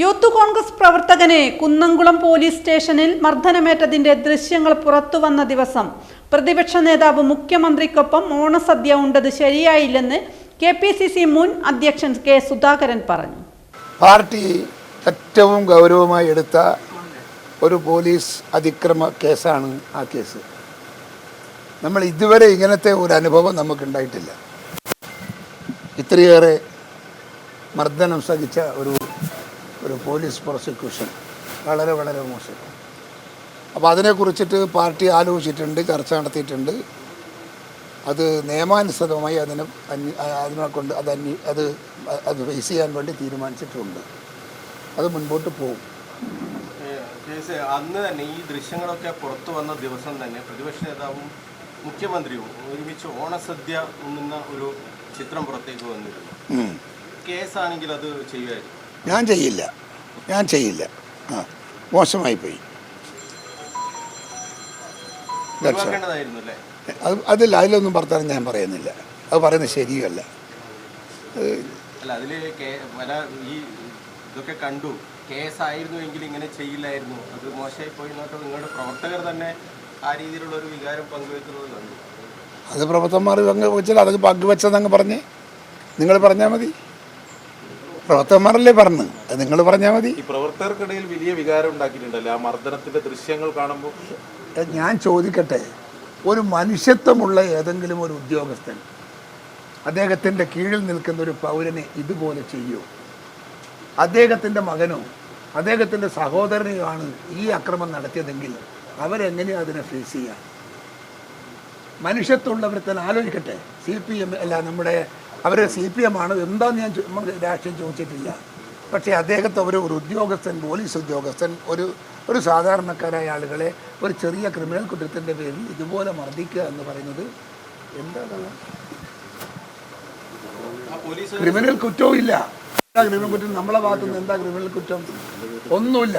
Youth Congress പ്രവർത്തകനെ Kunnamkulam police സ്റ്റേഷനിൽ മർദ്ദനമേറ്റതിന്റെ ദൃശ്യങ്ങൾ പുറത്തുവന്ന ദിവസം പ്രതിപക്ഷ നേതാവ് മുഖ്യമന്ത്രിക്കൊപ്പം ഓണസദ്യ ഉണ്ടത് ശരിയായില്ലെന്ന് കെ പി സി സി മുൻ അധ്യക്ഷൻ കെ സുധാകരൻ പറഞ്ഞു. പാർട്ടി ഏറ്റവും ഗൗരവമായി എടുത്ത ഒരു പോലീസ് അതിക്രമ കേസാണ് ആ കേസ്. നമ്മൾ ഇതുവരെ ഇങ്ങനത്തെ ഒരു അനുഭവം നമുക്കുണ്ടായിട്ടില്ല. ഇത്രയേറെ മർദ്ദനം സഹിച്ച ഒരു ഒരു പോലീസ് പ്രോസിക്യൂഷൻ. വളരെ വളരെ മോശം. അപ്പോൾ അതിനെക്കുറിച്ചിട്ട് പാർട്ടി ആലോചിച്ചിട്ടുണ്ട് ചർച്ച നടത്തിയിട്ടുണ്ട്. അത് നിയമാനുസൃതമായി അതിനെ അതിനെ കൊണ്ട് അത് അന്വ അത് അത് ഫേസ് ചെയ്യാൻ വേണ്ടി തീരുമാനിച്ചിട്ടുണ്ട്. അത് മുൻപോട്ട് പോകും. അന്ന് തന്നെ ഈ ദൃശ്യങ്ങളൊക്കെ പുറത്തു വന്ന ദിവസം തന്നെ പ്രതിപക്ഷ നേതാവും മുഖ്യമന്ത്രിയും ഒരുമിച്ച് ഓണസദ്യ ഉണ്ണുന്ന ഒരു ചിത്രം പുറത്തേക്ക് വന്നിരുന്നു. കേസാണെങ്കിൽ അത് ചെയ്യുമായിരുന്നു. ഞാൻ ചെയ്യില്ല. ഞാൻ ചെയ്യില്ല. ആ മോശമായി പോയി. അത് അതില്ല അതിലൊന്നും പറഞ്ഞാലും ഞാൻ പറയുന്നില്ല. അത് പറയുന്നത് ശരിയല്ല. ഇതൊക്കെ കണ്ടു. ഇങ്ങനെ ചെയ്യില്ലായിരുന്നു. അത് മോശമായി പോയി എന്നൊക്കെ നിങ്ങളുടെ പ്രവർത്തകർ തന്നെ ആ രീതിയിലുള്ള ഒരു വികാരം പങ്കുവെക്കുന്നത് കണ്ടു. അത് പ്രവർത്തന്മാർ അങ്ങ് വെച്ചാൽ അതൊക്കെ പങ്കുവെച്ചതങ്ങ് പറഞ്ഞേ. നിങ്ങൾ പറഞ്ഞാൽ മതി. പ്രവർത്തകന്മാരല്ലേ പറഞ്ഞു. അത് നിങ്ങൾ പറഞ്ഞാൽ മതി. ഈ പ്രവർത്തകർക്കിടയിൽ വലിയ വികാരം ഉണ്ടാക്കിയിട്ടുണ്ടല്ലോ? ആ മർദ്ദനത്തിന്റെ ദൃശ്യങ്ങൾ കാണുമ്പോൾ ഞാൻ ചോദിക്കട്ടെ. ഒരു മനുഷ്യത്വമുള്ള ഏതെങ്കിലും ഒരു ഉദ്യോഗസ്ഥൻ അദ്ദേഹത്തിന്റെ കീഴിൽ നിൽക്കുന്ന ഒരു പൗരനെ ഇതുപോലെ ചെയ്യൂ? അദ്ദേഹത്തിന്റെ മകനോ അദ്ദേഹത്തിന്റെ സഹോദരനെയോ ആണ് ഈ അക്രമം നടത്തിയതെങ്കിൽ അവരെങ്ങനെയാണ് അതിനെ ഫേസ് ചെയ്യുക മനുഷ്യത്വമുള്ളവരെ തന്നെ ആലോചിക്കട്ടെ. സി പി എം അല്ല നമ്മുടെ അവർ സി പി എം ആണ്. എന്താന്ന് ഞാൻ രാഷ്ട്രീയം ചോദിച്ചിട്ടില്ല. പക്ഷേ അദ്ദേഹത്തെ ഒരു ഒരു ഉദ്യോഗസ്ഥൻ പോലീസ് ഉദ്യോഗസ്ഥൻ ഒരു ഒരു സാധാരണക്കാരായ ആളുകളെ ഒരു ചെറിയ ക്രിമിനൽ കുറ്റത്തിന്റെ പേരിൽ ഇതുപോലെ മർദ്ദിക്കുക എന്ന് പറയുന്നത് എന്താണ് ക്രിമിനൽ കുറ്റവും ഇല്ല. എന്താ ക്രിമിനൽ കുറ്റം? നമ്മളെ ഭാഗത്തുനിന്ന് എന്താ ക്രിമിനൽ കുറ്റം? ഒന്നുമില്ല.